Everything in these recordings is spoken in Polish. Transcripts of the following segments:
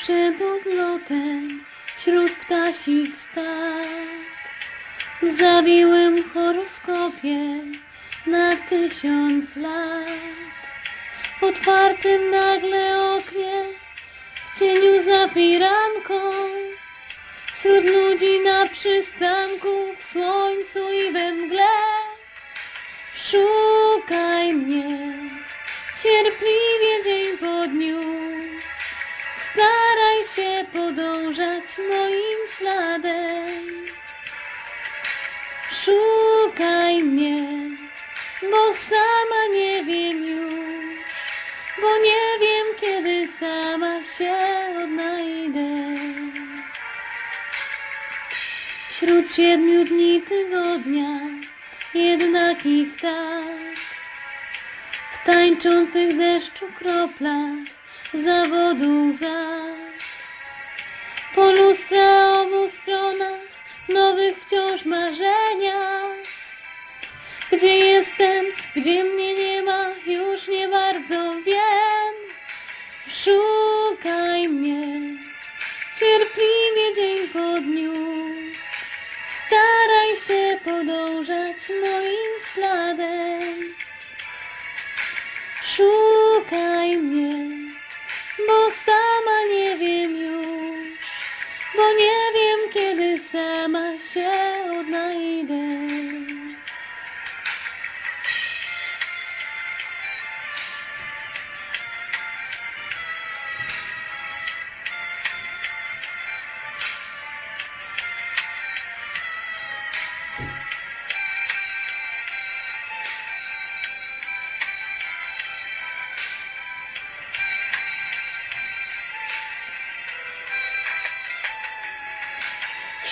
Przed odlotem wśród ptasich stad. W zawiłym horoskopie na tysiąc lat. W otwartym nagle oknie, w cieniu za firanką, wśród ludzi na przystanku, w słońcu i we mgle. Szukaj mnie, cierpliwie dzień po dniu. Się podążać moim śladem. Szukaj mnie, bo sama nie wiem już, bo nie wiem kiedy sama się odnajdę. Wśród siedmiu dni tygodnia, jednak ich tak, w tańczących deszczu kroplach zawodu łza. Po lustra obu stronach nowych wciąż marzenia. Gdzie jestem, gdzie mnie nie ma, już nie bardzo wiem. Szukaj mnie, cierpliwie dzień po dniu. Staraj się podążać moim śladem. Szukaj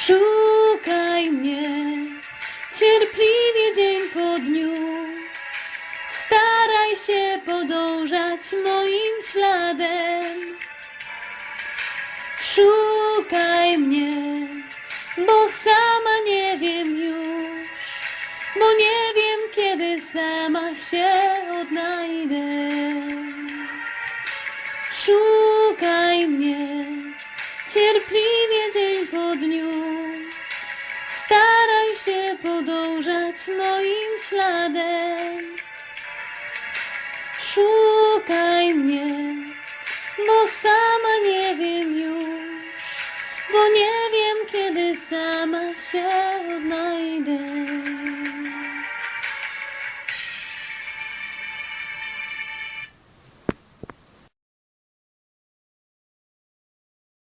Szukaj mnie, cierpliwie dzień po dniu. Staraj się podążać moim śladem. Szukaj mnie, bo sama nie wiem już, bo nie wiem kiedy sama się odnajdę. Szukaj mnie, cierpliwie dzień po dniu. Moim śladem. Szukaj mnie, bo sama nie wiem już, bo nie wiem kiedy sama się.